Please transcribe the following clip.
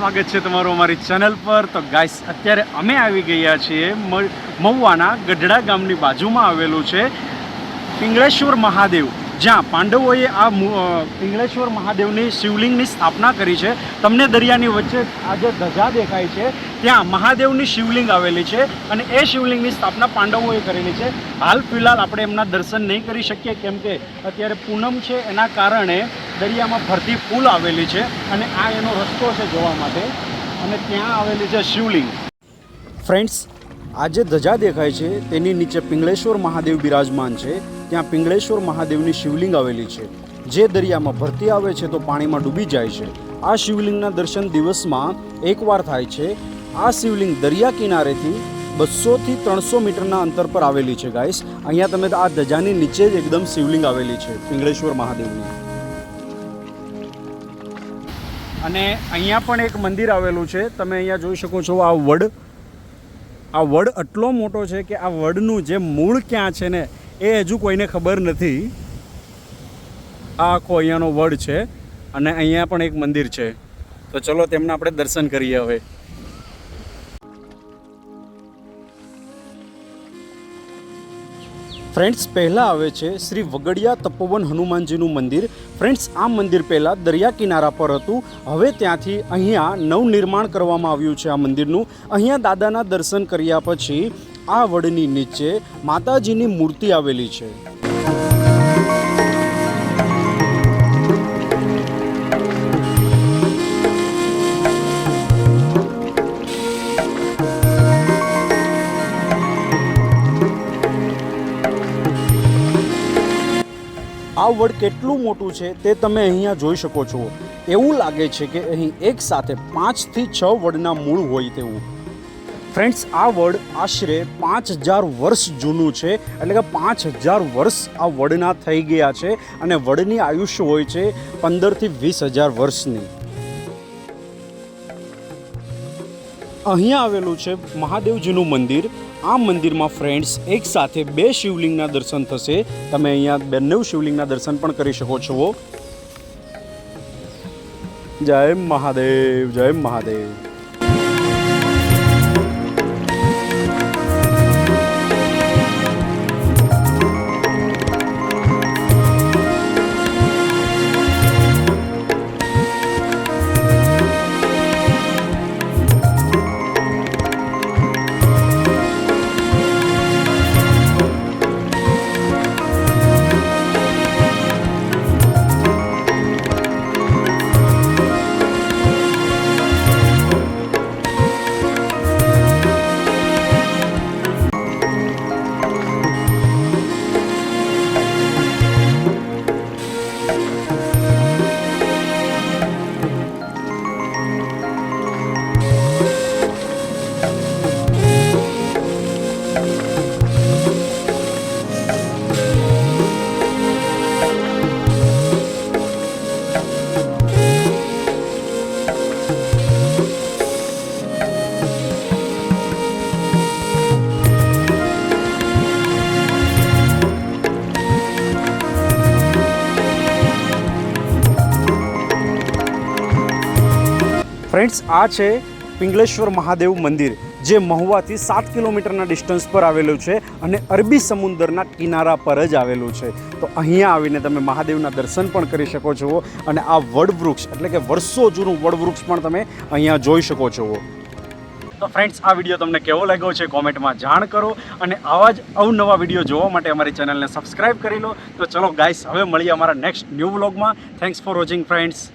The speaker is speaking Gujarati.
સ્વાગત છે તમારું અમારી ચેનલ પર. તો ગાઈસ, અત્યારે અમે આવી ગયા છીએ મહુવાના ગઢડા ગામની બાજુમાં આવેલું છે પિંગળેશ્વર મહાદેવ. જ્યાં પાંડવોએ આ પિંગળેશ્વર મહાદેવની શિવલિંગની સ્થાપના કરી છે. તમને દરિયાની વચ્ચે આ જે ધજા દેખાય છે, ત્યાં મહાદેવની શિવલિંગ આવેલી છે અને એ શિવલિંગની સ્થાપના પાંડવોએ કરેલી છે. હાલ ફિલહાલ આપણે એમના દર્શન નહીં કરી શકીએ, કેમ કે અત્યારે પૂનમ છે એના કારણે દરિયામાં ભરતી ફૂલ આવેલી છે અને આ એનો રસ્તો છે જોવા માટે. અને ત્યાં આવેલી છે શિવલિંગ. ફ્રેન્ડ્સ આ જે ધજા દેખાય છે, તેની નીચે પિંગળેશ્વર મહાદેવ બિરાજમાન છે. ત્યાં પિંગળેશ્વર મહાદેવની શિવલિંગ આવેલી છે. જે દરિયામાં ભરતી આવે છે તો પાણીમાં ડૂબી જાય છે. આ શિવલિંગના દર્શન દિવસમાં એકવાર થાય છે. આ શિવલિંગ દરિયા કિનારેથી બસોથી ત્રણસો મીટરના અંતર પર આવેલી છે, ગાઈસ. અહીંયા તમે આ ધજાની નીચે જ એકદમ શિવલિંગ આવેલી છે, પિંગળેશ્વર મહાદેવની. અને અહીંયા પણ એક મંદિર આવેલું છે. તમે અહીંયા જોઈ શકો છો આ વડ. આ વડ આટલો મોટો છે કે આ વડનું જે મૂળ ક્યાં છે ને, એ હજુ કોઈને ખબર નથી. આ આખો અહીંયાનો વડ છે અને અહીંયા પણ એક મંદિર છે. તો ચલો તેમના આપણે દર્શન કરીએ હવે. ફ્રેન્ડ્સ, પહેલાં આવે છે શ્રી વગડિયા તપોવન હનુમાનજીનું મંદિર. ફ્રેન્ડ્સ, આ મંદિર પહેલાં દરિયા કિનારા પર હતું. હવે ત્યાંથી અહીંયા નવનિર્માણ કરવામાં આવ્યું છે આ મંદિરનું. અહીંયા દાદાના દર્શન કર્યા પછી આ વડની નીચે માતાજીની મૂર્તિ આવેલી છે. આ વડ કેટલું મોટું છે તે તમે અહીંયા જોઈ શકો છો. એવું લાગે છે કે અહીં એક સાથે પાંચથી છ વડના મૂળ હોય તેવું. ફ્રેન્ડ્સ, આ વડ આશરે પાંચ હજાર વર્ષ જૂનું છે, એટલે કે પાંચ હજાર વર્ષ આ વડના થઈ ગયા છે અને વડની આયુષ્ય હોય છે પંદરથી વીસ હજાર વર્ષની. અહીંયા આવેલું છે મહાદેવજીનું મંદિર. આ મંદિરમાં ફ્રેન્ડ્સ એક સાથે બે શિવલિંગના દર્શન થશે. તમે અહીંયા બંને શિવલિંગના દર્શન પણ કરી શકો છો. જય મહાદેવ જય મહાદેવ. ફ્રેન્ડ્સ, આ છે પિંગલેશ્વર મહાદેવ મંદિર, જે મહુવાથી સાત કિલોમીટરના ડિસ્ટન્સ પર આવેલું છે અને અરબી સમુદ્રના કિનારા પર જ આવેલું છે. તો અહીંયા આવીને તમે મહાદેવના દર્શન પણ કરી શકો છો અને આ વડવૃક્ષ, એટલે કે વર્ષો જૂનું વડવૃક્ષ પણ તમે અહીંયા જોઈ શકો છો. તો ફ્રેન્ડ્સ, આ વીડિયો તમને કેવો લાગ્યો છે કોમેન્ટમાં જાણ કરો અને આવા જ અવનવા વીડિયો જોવા માટે અમારી ચેનલને સબસ્ક્રાઇબ કરી લો. તો ચલો ગાઈસ, હવે મળીએ અમારા નેક્સ્ટ ન્યૂ વ્લોગમાં. Thanks for watching friends